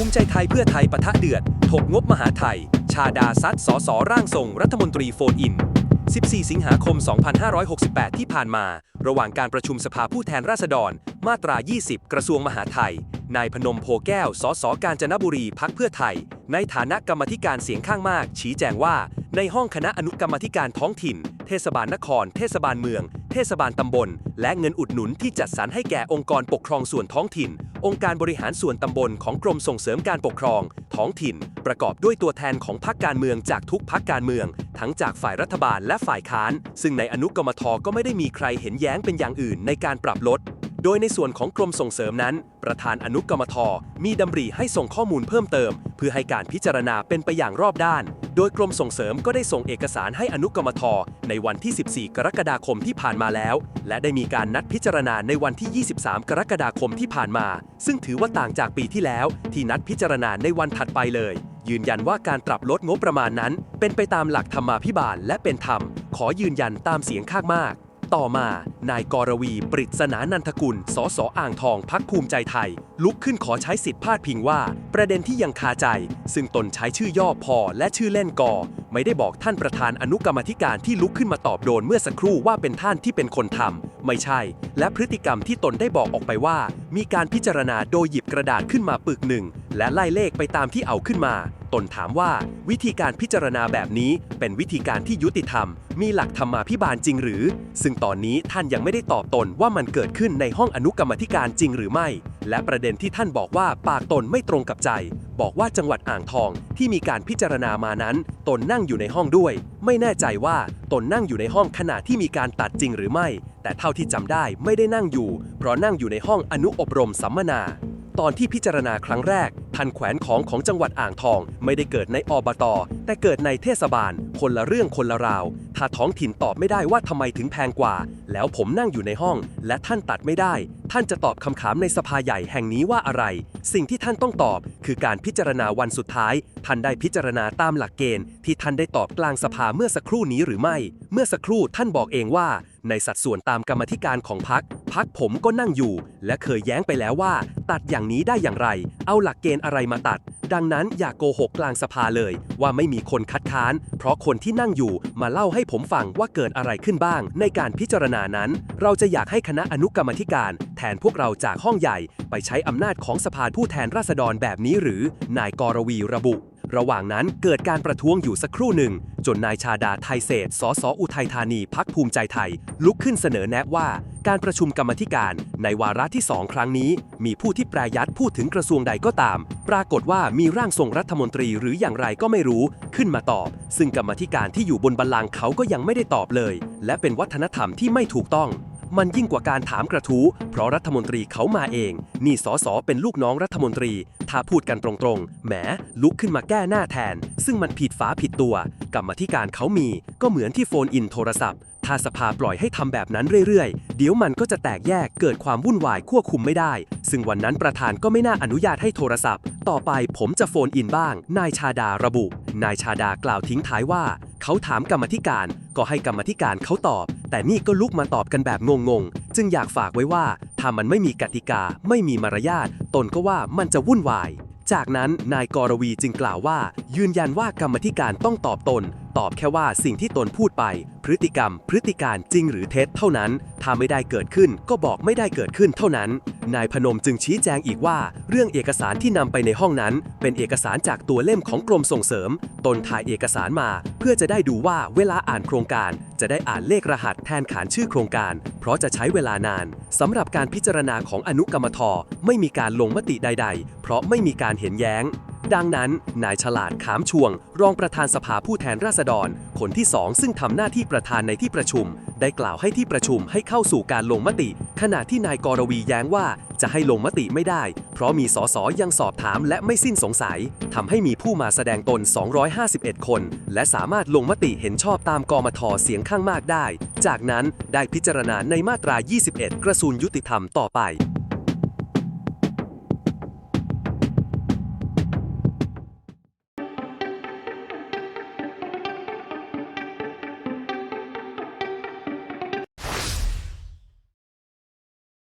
ภูมิใจไทยเพื่อไทยปะทะเดือด ถกงบมหาไทย ชาดาซัดสสร่างทรงรัฐมนตรีโฟนอิน 14 สิงหาคม 2568 ที่ผ่านมา ระหว่างการประชุมสภาผู้แทนราษฎร มาตรา 20 กระทรวงมหาดไทย นายพนมโพแก้ว สสกาญจนบุรีพักเพื่อไทย ในฐานะกรรมธิการเสียงข้างมาก ชี้แจงว่า ในห้องคณะอนุกรรมธิการท้องถิ่น เทศบาลนคร เทศบาลเมือง เทศบาลตำบล และเงินอุดหนุนที่จัดสรรให้แก่องค์กรปกครองส่วนท้องถิ่น องค์การบริหารส่วนตำบลของกรมส่งเสริมการปกครอง ท้องถิ่น ประกอบด้วยตัวแทนของพรรคการเมืองจากทุกพรรคการเมือง ทั้งจากฝ่ายรัฐบาลและฝ่ายค้าน ซึ่งในอนุกรรมทก็ไม่ได้มีใครเห็นแย้งเป็นอย่างอื่นในการปรับลด โดยในส่วนของกรมส่งเสริมนั้น ประธานอนุกรรมทมีดำริให้ส่งข้อมูลเพิ่มเติม เพื่อให้การพิจารณาเป็นไปอย่างรอบด้าน โดยกรมส่งเสริมก็ได้ส่งเอกสารให้อนุกรรมทในวันที่ 14 กรกฎาคมที่ผ่านมาแล้ว และได้มีการนัดพิจารณาในวันที่ 23 กรกฎาคมที่ผ่านมา ซึ่งถือว่าต่างจากปีที่แล้ว ที่นัดพิจารณาในวันถัดไปเลย ยืนยันว่าการปรับลดงบประมาณนั้น เป็นไปตามหลักธรรมาภิบาลและเป็นธรรม ขอยืนยันตามเสียงข้างมาก ต่อมานายกรวี ปริศนานันทกุล สสอ่างทองพักภูมิใจไทย ลุกขึ้นขอใช้สิทธิ์พาดพิงว่า ประเด็นที่ยังคาใจ ซึ่งตนใช้ชื่อย่อพอและชื่อเล่นกอ ไม่ได้บอกท่านประธานอนุกรรมธิการที่ลุกขึ้นมาตอบโดนเมื่อสักครู่ว่าเป็นท่านที่เป็นคนทำไม่ใช่ และพฤติกรรมที่ตนได้บอกออกไปว่า มีการพิจารณาโดยหยิบกระดาษขึ้นมาปึกหนึ่งและไล่เลขไปตามที่เอาขึ้นมาตนถามว่าวิธีการพิจารณาแบบนี้เป็นวิธีการที่ยุติธรรม มีหลักธรรมาภิบาลจริงหรือ ซึ่งตอนนี้ท่านยังไม่ได้ตอบตนว่ามันเกิดขึ้นในห้องอนุกรรมธิการจริงหรือไม่ และประเด็นที่ท่านบอกว่าปากตนไม่ตรงกับใจ บอกว่าจังหวัดอ่างทองที่มีการพิจารณามานั้น ตนนั่งอยู่ในห้องด้วย ไม่แน่ใจว่าตนนั่งอยู่ในห้องขณะที่มีการตัดจริงหรือไม่ แต่เท่าที่จำได้ไม่ได้นั่งอยู่ เพราะนั่งอยู่ในห้องอนุอบรมสัมมนาตอนที่พิจารณาครั้งแรกทันแขวนของของจังหวัดอ่างทอง ไม่ได้เกิดในอบต แต่เกิดในเทศบาล คนละเรื่องคนละราว ถ้าท้องถิ่นตอบไม่ได้ว่าทำไมถึงแพงกว่า แล้วผมนั่งอยู่ในห้อง และท่านตัดไม่ได้ ท่านจะตอบคำถามในสภาใหญ่แห่งนี้ว่าอะไร สิ่งที่ท่านต้องตอบ คือการพิจารณาวันสุดท้าย ท่านได้พิจารณาตามหลักเกณฑ์ ที่ท่านได้ตอบกลางสภาเมื่อสักครู่นี้หรือไม่ เมื่อสักครู่ท่านบอกเองว่า ในสัดส่วนตามกรรมธิการของพักพักผมก็นั่งอยู่ และเคยแย้งไปแล้วว่า ตัดอย่างนี้ได้อย่างไร เอาหลักเกณฑ์อะไรมาตัดดังนั้นอย่าโกหกกลางสภาเลย ว่าไม่มีคนคัดค้าน เพราะคนที่นั่งอยู่มาเล่าให้ผมฟังว่าเกิดอะไรขึ้นบ้าง ในการพิจารณานั้น เราจะอยากให้คณะอนุกรรมธิการ แทนพวกเราจากห้องใหญ่ ไปใช้อำนาจของสภาผู้แทนราษฎรแบบนี้หรือ นายกรวีระบุ ระหว่างนั้นเกิดการประท้วงอยู่สักครู่หนึ่ง จนนายชาดาไทยเศษสสอุทัยธานีพักภูมิใจไทย ลุกขึ้นเสนอแนะว่า การประชุมกรรมธิการในวาระที่2ครั้งนี้ มีผู้ที่แปรยัดพูดถึงกระทรวงใดก็ตาม ปรากฏว่ามีร่างทรงรัฐมนตรีหรืออย่างไรก็ไม่รู้ ขึ้นมาตอบ ซึ่งกรรมธิการที่อยู่บนบัลลังก์เขาก็ยังไม่ได้ตอบเลย และเป็นวัฒนธรรมที่ไม่ถูกต้อง มันยิ่งกว่าการถามกระทู้ เพราะรัฐมนตรีเขามาเอง นี่สอสอเป็นลูกน้องรัฐมนตรี ถ้าพูดกันตรงๆ แหม ลุกขึ้นมาแก้หน้าแทน ซึ่งมันผิดฝาผิดตัว กรรมธิการเขามี ก็เหมือนที่โฟนอินโทรศัพท์ ถ้าสภาปล่อยให้ทำแบบนั้นเรื่อยๆ เดี๋ยวมันก็จะแตกแยกเกิดความวุ่นวายควบคุมไม่ได้ ซึ่งวันนั้นประธานก็ไม่น่าอนุญาตให้โทรศัพท์ ต่อไปผมจะโฟนอินบ้าง นายชาดาระบุ นายชาดากล่าวทิ้งท้ายว่า เขาถามกรรมธิการก็ให้กรรมธิการเขาตอบ แต่นี่ก็ลุกมาตอบกันแบบงงๆ จึงอยากฝากไว้ว่า ถ้ามันไม่มีกติกาไม่มีมารยาทตนก็ว่ามันจะวุ่นวาย จากนั้นนายกรวีจึงกล่าวว่า ยืนยันว่ากรรมธิการต้องตอบตน ตอบแค่ว่าสิ่งที่ตนพูดไป พฤติกรรม พฤติการจริงหรือเท็จเท่านั้น ถ้าไม่ได้เกิดขึ้นก็บอกไม่ได้เกิดขึ้นเท่านั้น นายพนมจึงชี้แจงอีกว่า เรื่องเอกสารที่นำไปในห้องนั้น เป็นเอกสารจากตัวเล่มของกรมส่งเสริม ตนถ่ายเอกสารมา เพื่อจะได้ดูว่าเวลาอ่านโครงการ จะได้อ่านเลขรหัสแทนขานชื่อโครงการ เพราะจะใช้เวลานานสำหรับการพิจารณาของอนุกรรมทไม่มีการลงมติใด ๆ เพราะไม่มีการเห็นแย้ง ดังนั้น นายฉลาดขามชวง รองประธานสภาผู้แทนราษฎร คนที่สองซึ่งทำหน้าที่ประธานในที่ประชุม ได้กล่าวให้ที่ประชุมให้เข้าสู่การลงมติ ขณะที่นายกรวีแย้งว่าจะให้ลงมติไม่ได้ เพราะมีสสยังสอบถามและไม่สิ้นสงสัยทำให้มีผู้มาแสดงตน 251 คน และสามารถลงมติเห็นชอบตามกมทเสียงข้างมากได้ จากนั้นได้พิจารณาในมาตรา 21 กระทรวงยุติธรรมต่อไป